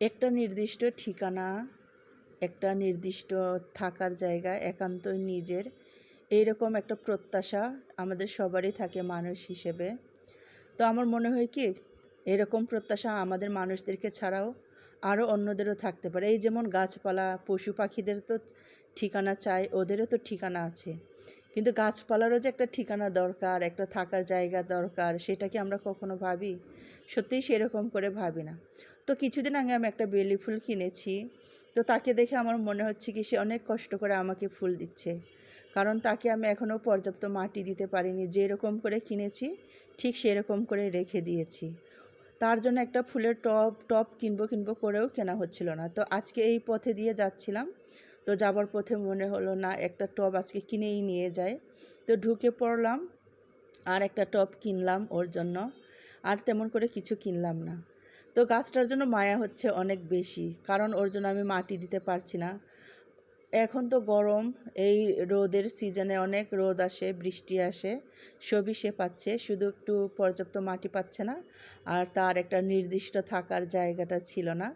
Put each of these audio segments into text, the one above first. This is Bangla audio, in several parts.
একটা নির্দিষ্ট ঠিকানা, একটা নির্দিষ্ট থাকার জায়গা, একান্তই নিজের, এইরকম একটা প্রত্যাশা আমাদের সবারই থাকে মানুষ হিসেবে। তো আমার মনে হয় কি, এরকম প্রত্যাশা আমাদের মানুষদেরকে ছাড়াও আরও অন্যদেরও থাকতে পারে। এই যেমন গাছপালা, পশু পাখিদের তো ঠিকানা চাই, ওদেরও তো ঠিকানা আছে। কিন্তু গাছপালারও যে একটা ঠিকানা দরকার, একটা থাকার জায়গা দরকার, সেটা কি আমরা কখনো ভাবি? সত্যিই সেরকম করে ভাবি না। তো কিছুদিন আগে আমি একটা বেলি ফুল কিনেছি। তো তাকে দেখে আমার মনে হচ্ছে কি সে অনেক কষ্ট করে আমাকে ফুল দিচ্ছে। কারণ তাকে আমি এখনও পর্যাপ্ত মাটি দিতে পারিনি। যেরকম করে কিনেছি, ঠিক সেরকম করে রেখে দিয়েছি। তার জন্য একটা ফুলের টব টব কিনবো কিনবো করেও কেনা হচ্ছিল না। তো আজকে এই পথে দিয়ে যাচ্ছিলাম। তো যাবার পথে মনে হলো, না, একটা টব আজকে কিনেই নিয়ে যায়। তো ঢুকে পড়লাম আর একটা টব কিনলাম ওর জন্য। আর তেমন করে কিছু কিনলাম না। তো গাছটার জন্য মায়া হচ্ছে অনেক বেশি, কারণ ওর জন্য আমি মাটি দিতে পারছি না। এখন তো গরম, এই রোদের সিজনে অনেক রোদ আসে, বৃষ্টি আসে, সবই সে পাচ্ছে, শুধু একটু পর্যাপ্ত মাটি পাচ্ছে না, আর তার একটা নির্দিষ্ট থাকার জায়গাটা ছিল না।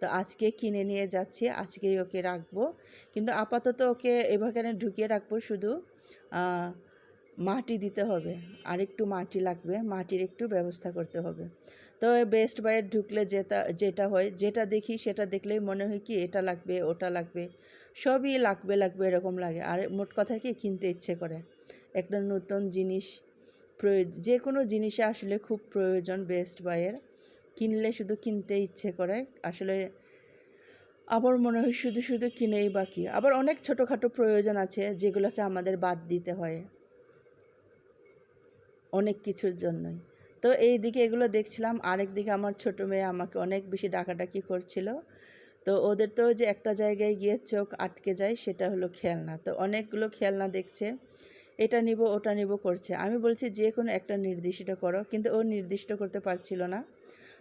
তো আজকে কিনে নিয়ে যাচ্ছি, আজকেই ওকে রাখব, কিন্তু আপাতত ওকে এভাবে ঢুকিয়ে রাখব শুধু মাটি দিতে হবে আর একটু মাটি লাগবে, মাটির একটু ব্যবস্থা করতে হবে। তো বেস্ট বাইয়ে ঢুকলে যেটা যেটা হয়, যেটা দেখি সেটা দেখলেই মনে হয় কি এটা লাগবে, ওটা লাগবে, সবই লাগবে লাগবে, এরকম লাগে। আর মোট কথা কি, কিনতে ইচ্ছে করে। একটা নতুন জিনিস প্রয়োজন যে কোনো জিনিসে আসলে খুব প্রয়োজন বেস্ট বাইয়ের কিনলে শুধু কিনতে ইচ্ছে করে, আসলে আবার মনে হয় শুধু শুধু কিনেই বাকি। আবার অনেক ছোটোখাটো প্রয়োজন আছে যেগুলোকে আমাদের বাদ দিতে হয়। অনেক কিছুর জন্যই। তো এই দিকে এগুলো দেখছিলাম, আরেক দিকে আমার ছোটো মেয়ে আমাকে অনেক বেশি ডাকাডাকি করছিল। তো ওদের তো যে একটা জায়গায় গিয়ে চোখ আটকে যায়, সেটা হলো খেলনা। তো অনেকগুলো খেলনা দেখছে, এটা নিব, ওটা নিব করছে। আমি বলছি যে কোনো একটা নির্দিষ্ট করো। কিন্তু ও নির্দিষ্ট করতে পারছিল না।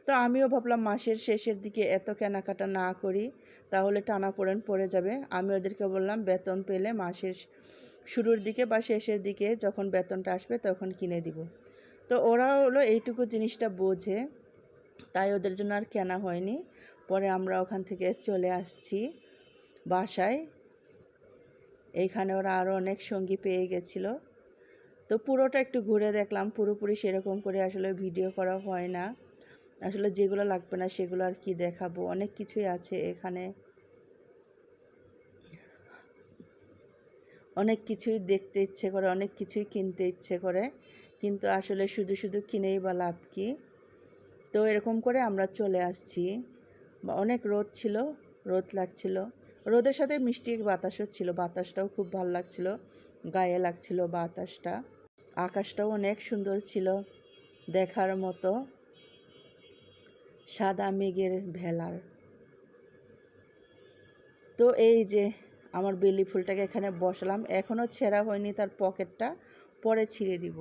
তো আমিও ভাবলাম, মাসের শেষের দিকে এত কেনাকাটা না করি, তাহলে টানাপোড়েন পড়ে যাবে। আমি ওদেরকে বললাম, বেতন পেলে মাসের শুরুর দিকে বা শেষের দিকে যখন বেতনটা আসবে তখন কিনে দিব। তো ওরা হলো এইটুকু জিনিসটা বোঝে, তাই ওদের জন্য আর কেনা হয়নি। পরে আমরা ওখান থেকে চলে আসছি বাসায়। এইখানে ওরা আরও অনেক সঙ্গী পেয়ে গেছিল। তো পুরোটা একটু ঘুরে দেখলাম, পুরোপুরি সেরকম করে আসলে ভিডিও করা হয় না। আসলে যেগুলো লাগবে না সেগুলো আর কি দেখাবো, অনেক কিছুই আছে এখানে। অনেক কিছুই দেখতে ইচ্ছে করে, অনেক কিছুই কিনতে ইচ্ছে করে, কিন্তু আসলে শুধু শুধু কিনেই বা লাভ কী? তো এরকম করে আমরা চলে আসছি। অনেক রোদ ছিল, রোদ লাগছিল। রোদের সাথে মিষ্টি বাতাসও ছিল, বাতাসটাও খুব ভালো লাগছিল, গায়ে লাগছিল বাতাসটা। আকাশটাও অনেক সুন্দর ছিল দেখার মতো, সাদা মেঘের ভেলার। তো এই যে আমার বেলি ফুলটাকে এখানে বসালাম। এখনও ছেঁড়া হয়নি তার পকেটটা পরে ছিঁড়ে দিব।